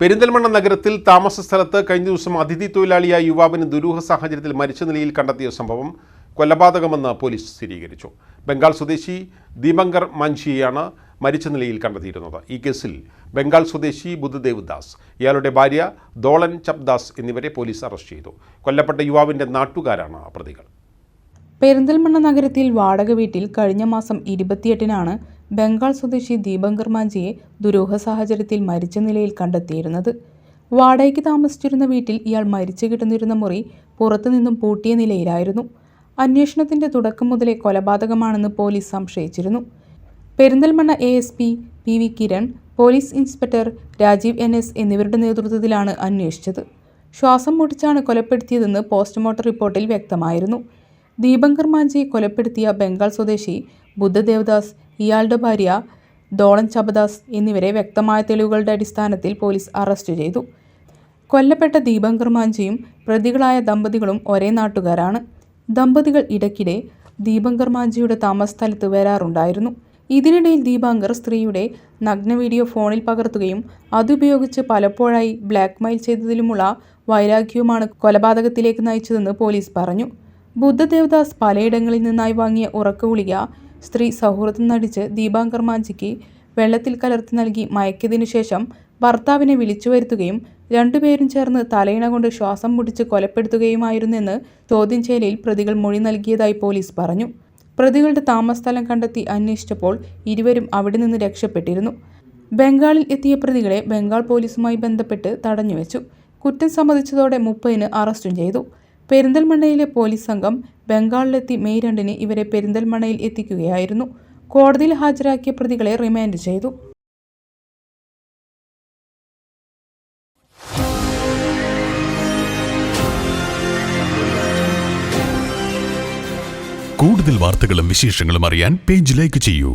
പെരിന്തൽമണ്ണ നഗരത്തിൽ താമസ സ്ഥലത്ത് കഴിഞ്ഞ ദിവസം അതിഥി തൊഴിലാളിയായ യുവാവിന് ദുരൂഹ സാഹചര്യത്തിൽ മരിച്ച നിലയിൽ കണ്ടെത്തിയ സംഭവം കൊലപാതകമെന്ന് പോലീസ് സ്ഥിരീകരിച്ചു. ബംഗാൾ സ്വദേശി ദീപങ്കർ മാഞ്ചിയെയാണ് മരിച്ച നിലയിൽ കണ്ടെത്തിയിരുന്നത്. ഈ കേസിൽ ബംഗാൾ സ്വദേശി ബുദ്ധദേവ് ദാസ് ഇയാളുടെ ഭാര്യ ദോളൻ ചപ്ദാസ് എന്നിവരെ പോലീസ് അറസ്റ്റ് ചെയ്തു. കൊല്ലപ്പെട്ട യുവാവിന്റെ നാട്ടുകാരാണ് പ്രതികൾ. പെരിന്തൽമണ്ണ നഗരത്തിൽ വാടക വീട്ടിൽ കഴിഞ്ഞ മാസം ഇരുപത്തിയെട്ടിനാണ് ബംഗാൾ സ്വദേശി ദീപങ്കർ മാഞ്ചിയെ ദുരൂഹ സാഹചര്യത്തിൽ മരിച്ച നിലയിൽ കണ്ടെത്തിയിരുന്നത്. വാടകയ്ക്ക് താമസിച്ചിരുന്ന വീട്ടിൽ ഇയാൾ മരിച്ചു കിടന്നിരുന്ന മുറി പുറത്തുനിന്നും പൂട്ടിയ നിലയിലായിരുന്നു. അന്വേഷണത്തിന്റെ തുടക്കം മുതലേ കൊലപാതകമാണെന്ന് police സംശയിച്ചിരുന്നു. Perinthalmanna A S P P V Kiran police inspector Rajeev N S എന്നിവരുടെ നേതൃത്വത്തിലാണ് അന്വേഷിച്ചത്. ശ്വാസം മുട്ടിച്ചാണ് കൊലപ്പെടുത്തിയതെന്ന് പോസ്റ്റ്മോർട്ടം റിപ്പോർട്ടിൽ വ്യക്തമായിരുന്നു. ദീപങ്കർ മാഞ്ചിയെ കൊലപ്പെടുത്തിയ ബംഗാൾ സ്വദേശി ബുദ്ധദേവദാസ് ഇയാളുടെ ഭാര്യ ദോളൻ ചബദാസ് എന്നിവരെ വ്യക്തമായ തെളിവുകളുടെ അടിസ്ഥാനത്തിൽ പോലീസ് അറസ്റ്റ് ചെയ്തു. കൊല്ലപ്പെട്ട ദീപങ്കർ മാഞ്ചിയും പ്രതികളായ ദമ്പതികളും ഒരേ നാട്ടുകാരാണ്. ദമ്പതികൾ ഇടയ്ക്കിടെ ദീപങ്കർ മാഞ്ചിയുടെ താമസസ്ഥലത്ത് വരാറുണ്ടായിരുന്നു. ഇതിനിടയിൽ ദീപാങ്കർ സ്ത്രീയുടെ നഗ്ന വീഡിയോ ഫോണിൽ പകർത്തുകയും അതുപയോഗിച്ച് പലപ്പോഴായി ബ്ലാക്ക്മെയിൽ ചെയ്തതിലുമുള്ള വൈരാഗ്യവുമാണ് കൊലപാതകത്തിലേക്ക് നയിച്ചതെന്ന് പോലീസ് പറഞ്ഞു. ബുദ്ധദേവദാസ് പലയിടങ്ങളിൽ നിന്നായി വാങ്ങിയ ഉറക്കഗുളിക സ്ത്രീ സൗഹൃദം നടിച്ച് ദീപാങ്കർ മാഞ്ചിക്ക് വെള്ളത്തിൽ കലർത്തി നൽകി മയക്കിയതിനു ശേഷം ഭർത്താവിനെ വിളിച്ചു വരുത്തുകയും രണ്ടുപേരും ചേർന്ന് തലയിണ കൊണ്ട് ശ്വാസം മുടിച്ച് കൊലപ്പെടുത്തുകയുമായിരുന്നെന്ന് ചോദ്യം ചെയ്യലിൽ പ്രതികൾ മൊഴി നൽകിയതായി പോലീസ് പറഞ്ഞു. പ്രതികളുടെ താമസസ്ഥലം കണ്ടെത്തി അന്വേഷിച്ചപ്പോൾ ഇരുവരും അവിടെ നിന്ന് രക്ഷപ്പെട്ടിരുന്നു. ബംഗാളിൽ എത്തിയ പ്രതികളെ ബംഗാൾ പോലീസുമായി ബന്ധപ്പെട്ട് തടഞ്ഞുവെച്ചു. കുറ്റം സമ്മതിച്ചതോടെ മുപ്പതിന് അറസ്റ്റും ചെയ്തു. പെരിന്തൽമണ്ണയിലെ പോലീസ് സംഘം ബംഗാളിലെത്തി മെയ് രണ്ടിന് ഇവരെ പെരിന്തൽമണ്ണയിൽ എത്തിക്കുകയായിരുന്നു. കോടതിയിൽ ഹാജരാക്കിയ പ്രതികളെ റിമാൻഡ് ചെയ്തു. കൂടുതൽ വാർത്തകളും വിശേഷങ്ങളും അറിയാൻ പേജ് ലൈക്ക് ചെയ്യൂ.